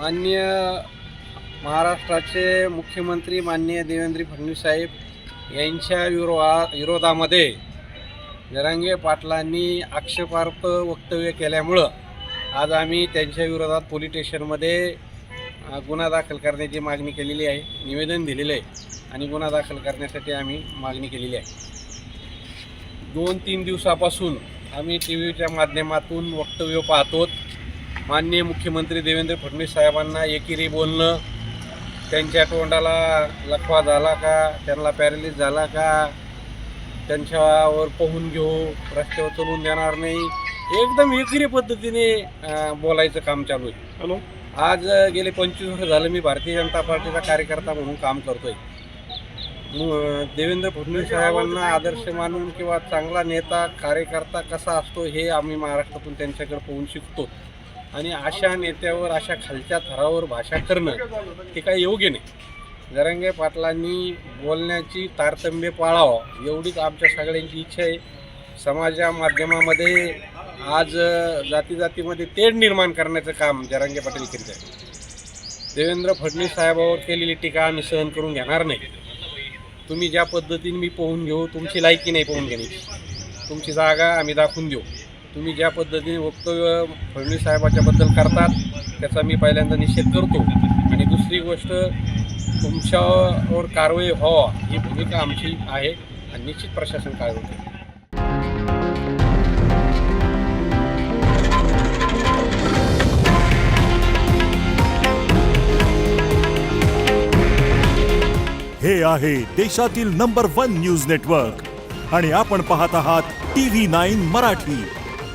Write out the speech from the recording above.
माननीय महाराष्ट्राचे मुख्यमंत्री माननीय देवेंद्र फडणवीस साहेब यांच्या विरोधा विरोधामध्ये जरांगे पाटलांनी आक्षेपार्थ वक्तव्य केल्यामुळं आज आम्ही त्यांच्या विरोधात पोलीस स्टेशनमध्ये गुन्हा दाखल करण्याची मागणी केलेली आहे निवेदन दिलेलं आहे आणि गुन्हा दाखल करण्यासाठी आम्ही मागणी केलेली आहे. दोन तीन दिवसापासून आम्ही टी व्हीच्या माध्यमातून वक्तव्य पाहतो माननीय मुख्यमंत्री देवेंद्र फडणवीस साहेबांना एकेरी बोलणं त्यांच्या तोंडाला लखवा झाला का त्यांना पॅरालिस झाला का त्यांच्यावर पोहून घेऊ रस्त्यावर चलवून देणार नाही एकदम एकेरी पद्धतीने बोलायचं काम चालू आहे. हॅलो? आज गेले पंचवीस वर्ष झालं मी भारतीय जनता पार्टीचा कार्यकर्ता म्हणून काम करतोय. मु- देवेंद्र फडणवीस साहेबांना आदर्श मानून किंवा चांगला नेता कार्यकर्ता कसा असतो हे आम्ही महाराष्ट्रातून त्यांच्याकडे पाहून शिकतो. आणि अशा नेत्यावर अशा खालच्या थरावर भाषा करणं हे काही योग्य नाही. जरंगे पाटलांनी बोलण्याची तारतम्य पाळावं एवढीच आमच्या सगळ्यांची इच्छा आहे. समाजा माध्यमामध्ये आज जाती जातीमध्ये तेढ निर्माण करण्याचं काम जरांगे पाटील करीत आहे देवेंद्र फडणवीस साहेबावर केलेली टीका आम्ही सहन करून घेणार नाही. तुम्ही ज्या पद्धतीने मी पोहून घेऊ तुमची लायकी नाही पोहून घेण्याची. तुमची जागा आम्ही दाखवून देऊ. तुम्ही ज्या पद्धतीने वक्तव्य फडणवीस साहेबाच्याबद्दल करतात त्याचा मी पहिल्यांदा निषेध करतो. आणि दुसरी गोष्ट तुमच्यावर कारवाई व्हावा ही भूमिका आमची आहे आणि निश्चित प्रशासन कारवाई करेल. हे आहे देशातील नंबर वन न्यूज नेटवर्क आणि आपण पाहत आहात टी व्ही नाईन मराठी.